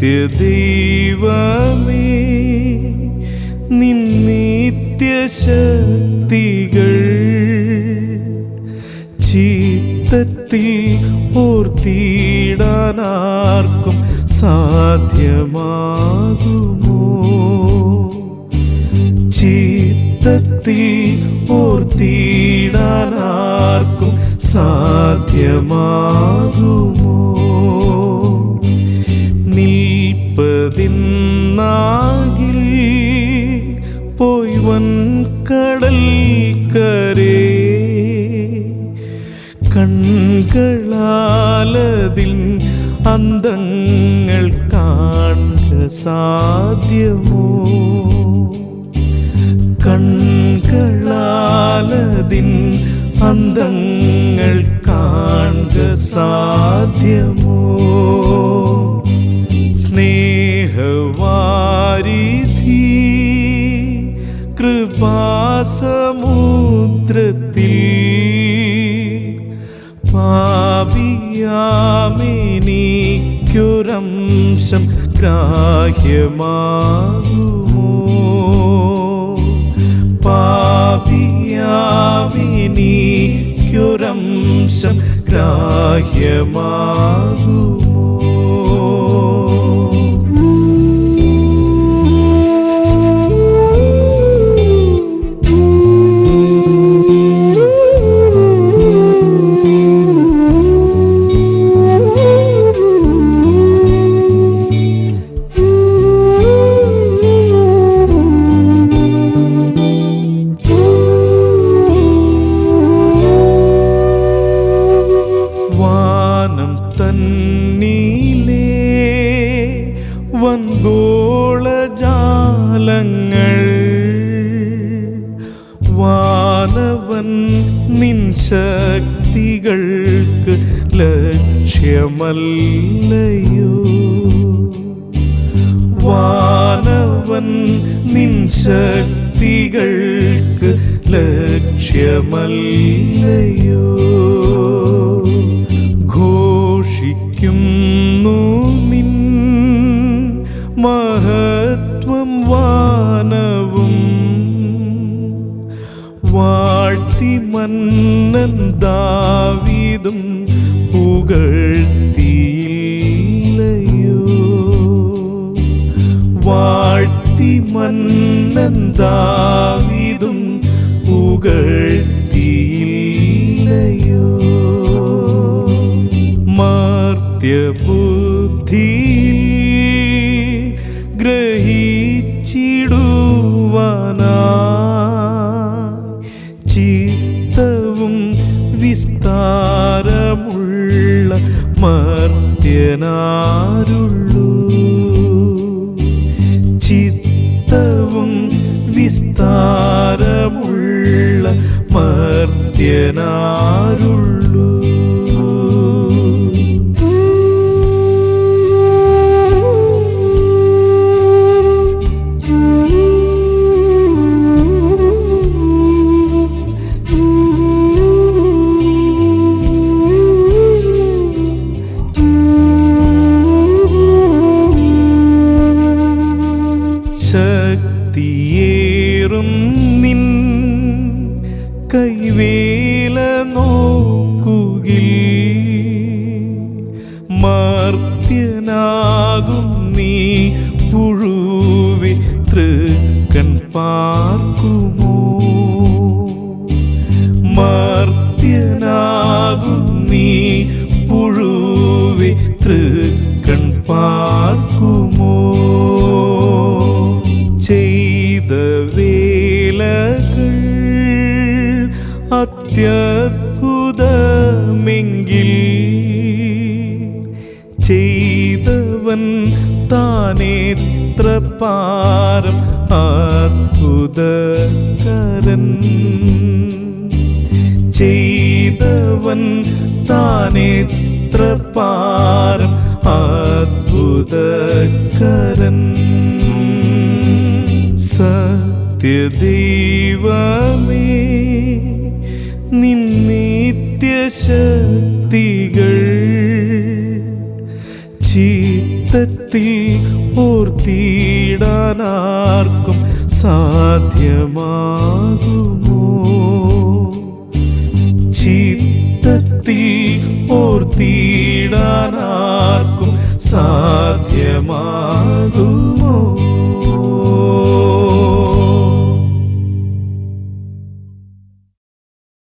സത്യദൈവമേ നിന്നിത്യശക്തികൾ ചിത്തത്തിൽ ഓർത്തിടാനാർക്കും സാധ്യമാകുമോ? ചിത്തത്തിൽ ഓർത്തിടാനാർക്കും സാധ്യമാകുമോ? പോയി വൻകടൽ കരേ. കൺകളാലതിൽ അന്തങ്ങൾ കാണ സാധ്യമോ? കൺകളാലതിൻ അന്തങ്ങൾ കാണുക സാധ്യമോ? സ്നേഹവാരിധി കൃപാസമുദ്രത്തിൽ പാപിയാമെനിക്കൊരംശം ഗ്രാഹ്യമാകുമോ? പാപിയാമെനിക്കൊരംശം ഗ്രാഹ്യമാകുമോ? ശക്തികൾക്ക് ലക്ഷ്യമല്ലയോ? വാനവൻ നിൻ ശക്തികൾക്ക് ലക്ഷ്യമല്ലയോ? ഘോഷിക്കുന്നു നിൻ മഹത്വം വാഴ്ത്തി മന്നൻ ദാവീതും പുകഴ്ത്തിയില്ലയോ? വാഴ്ത്തി മന്നൻ ദാവീതും പുകഴ്ത്തിയില്ലയോ? മർത്യബുദ്ധി ചിത്തവും വിസ്താരമുള്ള മർത്യനാരുള്ളൂ ശക്തിയേറും നിൻ കൈവേല നോക്കുകിൽ. മർത്യനാകും നീ പുഴുവി തൃക്കൺ പാർക്കുമോ? മർത്യനാകും നീ പുഴുവി തൃക്കൺ പാർക്കുമോ ചെയ്ത വേലകൾ അത്യത്ഭുതമെങ്കിൽ ചെയ്തവൻ താനേത്ര പാരം അത്ഭുതകരൻ. ചെയ്തവൻ താനേത്ര പാരം അത്ഭുതകരൻ. സത്യദൈവമേ നിന്നിത്യശക്തികൾ ചിത്തത്തിൽ ഓർത്തിടാനാർക്കും സാധ്യമാകുമോ? ചിത്തത്തിൽ ഓർത്തിടാനാർക്കും സാധ്യമാകുമോ?